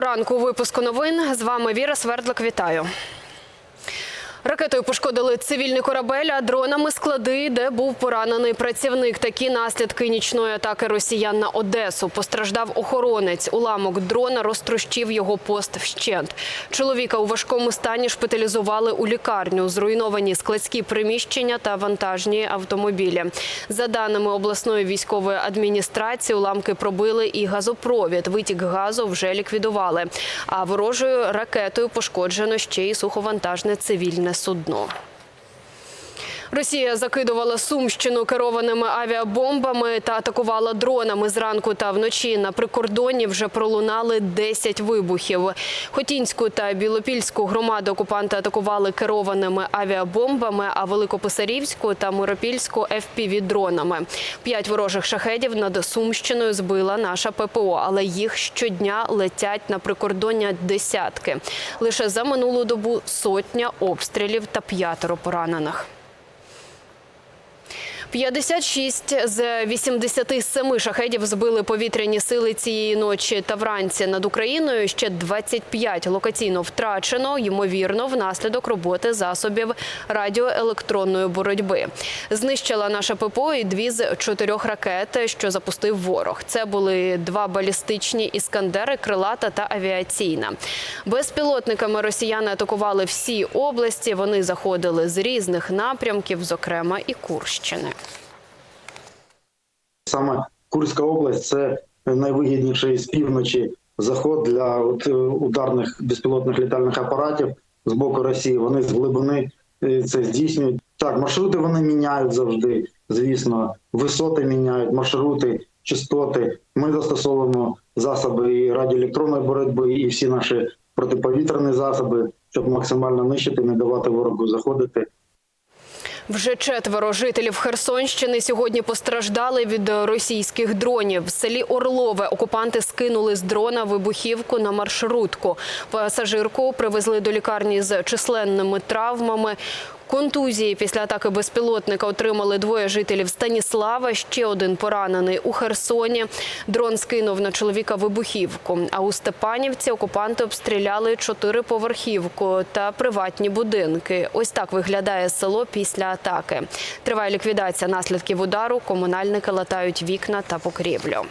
Ранку випуску новин з вами Віра Свердлик. Вітаю. Ракетою пошкодили цивільний корабель, а дронами склади, де був поранений працівник. Такі наслідки нічної атаки росіян на Одесу. Постраждав охоронець. Уламок дрона розтрощив його пост вщент. Чоловіка у важкому стані шпиталізували у лікарню. Зруйновані складські приміщення та вантажні автомобілі. За даними обласної військової адміністрації, уламки пробили і газопровід. Витік газу вже ліквідували. А ворожою ракетою пошкоджено ще й суховантажне цивільне судно. Росія закидувала Сумщину керованими авіабомбами та атакувала дронами зранку та вночі. На прикордонні вже пролунали 10 вибухів. Хотінську та Білопільську громади окупанти атакували керованими авіабомбами, а Великописарівську та Миропільську дронами. П'ять ворожих шахедів над Сумщиною збила наша ППО, але їх щодня летять на прикордоння десятки. Лише за минулу добу сотня обстрілів та п'ятеро поранених. 56 з 87 шахедів збили повітряні сили цієї ночі та вранці над Україною. Ще 25 локаційно втрачено, ймовірно, внаслідок роботи засобів радіоелектронної боротьби. Знищила наша ППО і дві з чотирьох ракет, що запустив ворог. Це були два балістичні іскандери, крилата та авіаційна. Безпілотниками росіяни атакували всі області. Вони заходили з різних напрямків, зокрема і Курщини. Саме Курська область це найвигідніший з півночі заход для от, е, ударних безпілотних літальних апаратів з боку Росії. Вони з глибини е, це здійснюють. Так, маршрути вони міняють завжди. Звісно, висоти міняють, маршрути, частоти. Ми застосовуємо засоби і радіоелектронної боротьби, і всі наші протиповітряні засоби, щоб максимально нищити, не давати ворогу заходити. Вже четверо жителів Херсонщини сьогодні постраждали від російських дронів. В селі Орлове окупанти скинули з дрона вибухівку на маршрутку. Пасажирку привезли до лікарні з численними травмами. Контузії після атаки безпілотника отримали двоє жителів Станіслава. Ще один поранений у Херсоні. Дрон скинув на чоловіка вибухівку. А у Степанівці окупанти обстріляли чотириповерхівку та приватні будинки. Ось так виглядає село після атаки. Триває ліквідація наслідків удару. Комунальники латають вікна та покрівлю.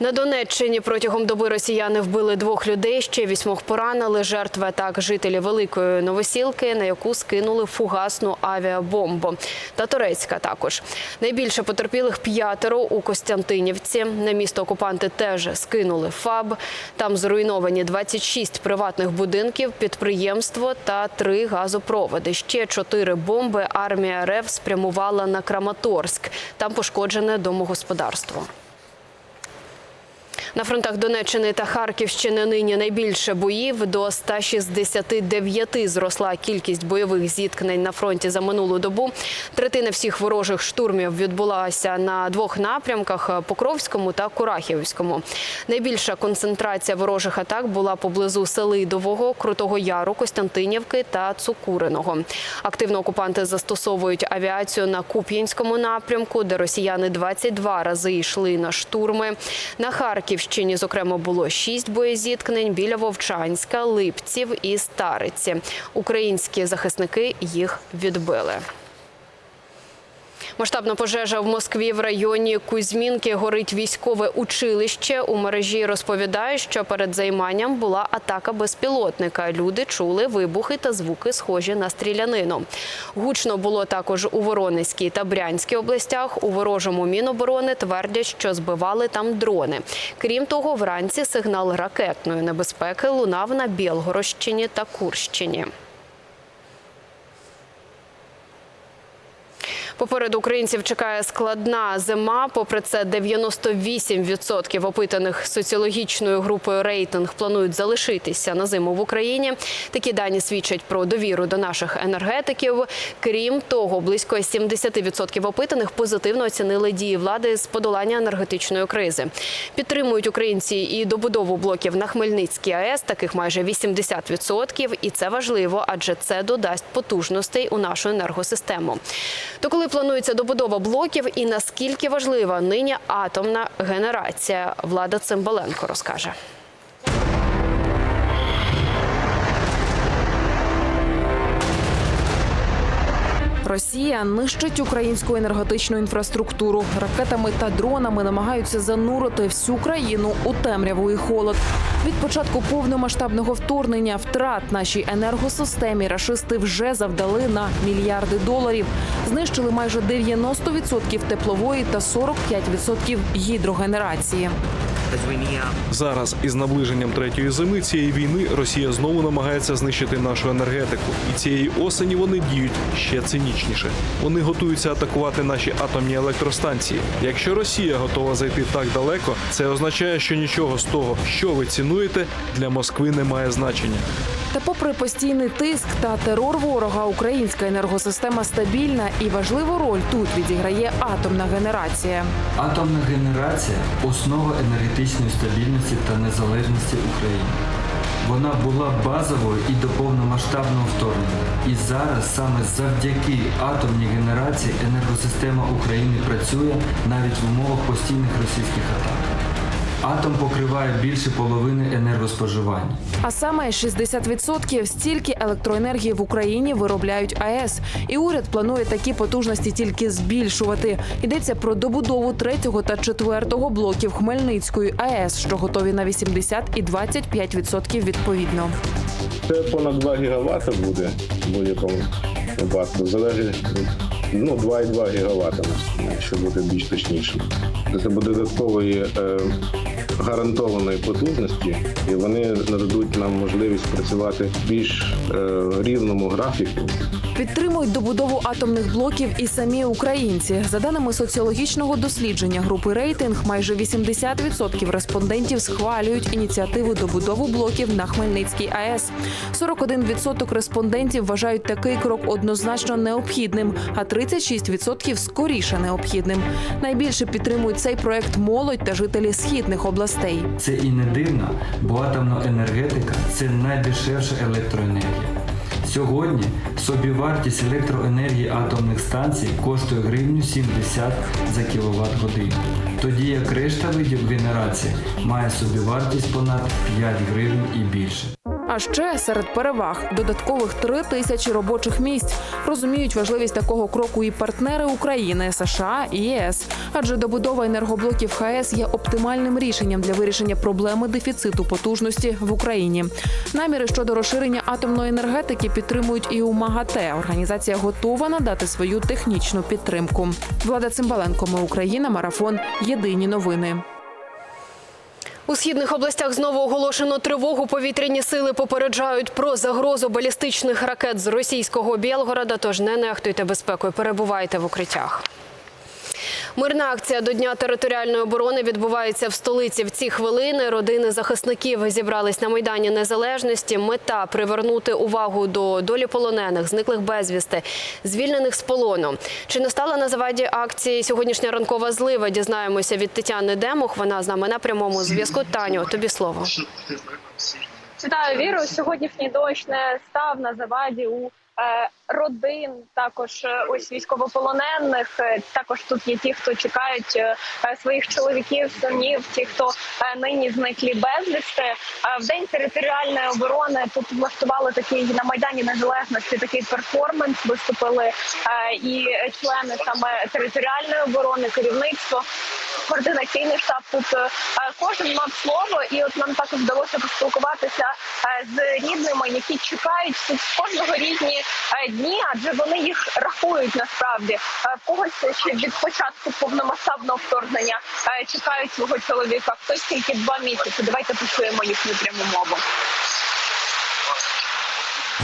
На Донеччині протягом доби росіяни вбили двох людей, ще вісьмох поранили. Жертви атак жителі Великої Новосілки, на яку скинули фугасну авіабомбу. Та Турецька також. Найбільше потерпілих п'ятеро у Костянтинівці. На місто окупанти теж скинули ФАБ. Там зруйновані 26 приватних будинків, підприємство та три газопроводи. Ще чотири бомби армія РФ спрямувала на Краматорськ. Там пошкоджене домогосподарство. На фронтах Донеччини та Харківщини нині найбільше боїв. До 169 зросла кількість бойових зіткнень на фронті за минулу добу. Третина всіх ворожих штурмів відбулася на двох напрямках Покровському та Курахівському. Найбільша концентрація ворожих атак була поблизу Селидового, Крутого Яру, Костянтинівки та Цукуриного. Активно окупанти застосовують авіацію на Куп'янському напрямку, де росіяни 22 рази йшли на штурми. На Харківщині Харківщині, зокрема, було шість боєзіткнень біля Вовчанська, Липців і Стариці. Українські захисники їх відбили. Масштабна пожежа в Москві в районі Кузьмінки горить військове училище. У мережі розповідають, що перед займанням була атака безпілотника. Люди чули вибухи та звуки, схожі на стрілянину. Гучно було також у Воронезькій та Брянській областях. У ворожому міноборони твердять, що збивали там дрони. Крім того, вранці сигнал ракетної небезпеки лунав на Білгородщині та Курщині. Попереду українців чекає складна зима. Попри це, 98% опитаних соціологічною групою рейтинг планують залишитися на зиму в Україні. Такі дані свідчать про довіру до наших енергетиків. Крім того, близько 70% опитаних позитивно оцінили дії влади з подолання енергетичної кризи. Підтримують українці і добудову блоків на Хмельницькій АЕС, таких майже 80%. І це важливо, адже це додасть потужностей у нашу енергосистему. То планується добудова блоків і наскільки важлива нині атомна генерація, влада Цимбаленко розкаже. Росія нищить українську енергетичну інфраструктуру. Ракетами та дронами намагаються занурити всю країну у темряву і холод. Від початку повномасштабного вторгнення втрат нашій енергосистемі рашисти вже завдали на мільярди доларів. Знищили майже 90% теплової та 45% гідрогенерації. Зараз із наближенням третьої зими цієї війни Росія знову намагається знищити нашу енергетику, і цієї осені вони діють ще цинічніше. Вони готуються атакувати наші атомні електростанції. Якщо Росія готова зайти так далеко, це означає, що нічого з того, що ви цінуєте, для Москви не має значення. Та попри постійний тиск та терор ворога, українська енергосистема стабільна і важливу роль тут відіграє атомна генерація. Атомна генерація основа енергетичної стабільності та незалежності України. Вона була базовою і до повномасштабного вторгнення. І зараз саме завдяки атомній генерації енергосистема України працює навіть в умовах постійних російських атак. Атом покриває більше половини енергоспоживання. А саме 60% стільки електроенергії в Україні виробляють АЕС. І уряд планує такі потужності тільки збільшувати. Йдеться про добудову третього та четвертого блоків Хмельницької АЕС, що готові на 80 і 25% відповідно. Це понад 2 гігавата буде в будь-якому випадку. Залежить ну 2,2 гігавата, якщо бути більш точнішим. Це буде додаткової е, гарантованої потужності, і вони нададуть нам можливість працювати в більш е, рівному графіку. Підтримують добудову атомних блоків і самі українці. За даними соціологічного дослідження групи рейтинг, майже 80% респондентів схвалюють ініціативу добудову блоків на Хмельницькій АЕС. 41% респондентів вважають такий крок однозначно необхідним, а 36% скоріше необхідним. Найбільше підтримують цей проект молодь та жителі східних областей. Це і не дивно, бо атомна енергетика це найдешевша електроенергія. Сьогодні собівартість електроенергії атомних станцій коштує гривню 70 за кіловат годину. Тоді як решта видів генерації має собівартість понад 5 гривень і більше. А ще серед переваг додаткових три тисячі робочих місць розуміють важливість такого кроку і партнери України, США і ЄС. Адже добудова енергоблоків ХАЕС є оптимальним рішенням для вирішення проблеми дефіциту потужності в Україні. Наміри щодо розширення атомної енергетики підтримують і у МАГАТЕ. Організація готова надати свою технічну підтримку. Влада Цимбаленко, ми Україна, марафон. Єдині новини. У східних областях знову оголошено тривогу. Повітряні сили попереджають про загрозу балістичних ракет з російського Білгорода. Тож не нехтуйте безпекою, перебувайте в укриттях. Мирна акція до Дня територіальної оборони відбувається в столиці. В ці хвилини родини захисників зібрались на майдані незалежності. Мета привернути увагу до долі полонених, зниклих безвісти, звільнених з полону. Чи не стала на заваді акції сьогоднішня ранкова злива? Дізнаємося від Тетяни Демух. Вона з нами на прямому зв'язку. Таню, тобі слово. Вітаю, віру. Сьогоднішній дощ не став на заваді у е, родин, також е, ось військовополонених. Е, Також тут є ті, хто чекають е, своїх чоловіків, синів, ті, хто нині зниклі безвісти. В день територіальної оборони тут влаштували такий на майдані незалежності. Такий перформанс виступили і члени саме територіальної оборони, керівництво. Координаційний штаб тут кожен мав слово, і от нам також вдалося поспілкуватися з рідними, які чекають тут кожного різні дні, адже вони їх рахують насправді. Е, когось ще від початку повномасштабного вторгнення е, чекають свого чоловіка. Хтось тільки два місяці. Давайте почуємо їхню пряму мову.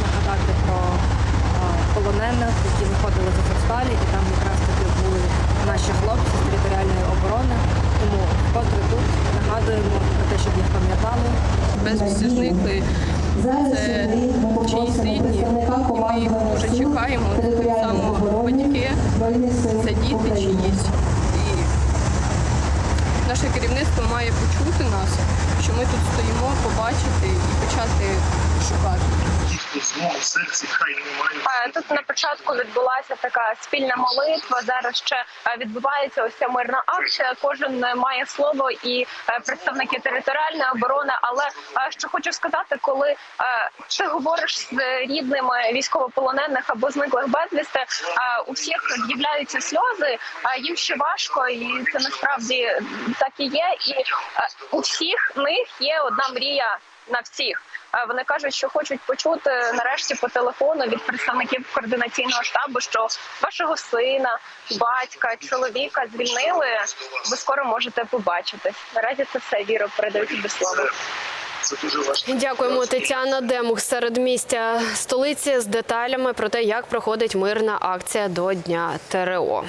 нагадати про е, полонених, які виходили з Азовсталі, і там якраз таки були наші хлопці з територіальної оборони. Тому вкотре тут нагадуємо про те, щоб їх пам'ятали. безвісти зникли. Це чиї рідні, і ми їх дуже чекаємо. Так само батьки, це діти чиїсь. І наше керівництво має почути нас, що ми тут стоїмо, побачити і почати шукати. Знову серці хай не мають. Е, Тут на початку відбулася така спільна молитва. Зараз ще е, відбувається ось ця мирна акція. Кожен е, має слово і представники територіальної оборони. Але що хочу сказати, коли ти говориш з рідними військовополонених або зниклих безвісти, у всіх з'являються сльози. Їм ще важко, і це насправді так і є. І у всіх них є одна мрія на всіх. Вони кажуть, що хочуть почути нарешті по телефону від представників координаційного штабу, що вашого сина, батька, чоловіка звільнили. Ви скоро можете побачити. Наразі це все віро передаю тобі слово. Це дуже важливо. Дякуємо, Тетяна Демух серед містя столиці з деталями про те, як проходить мирна акція до Дня ТРО.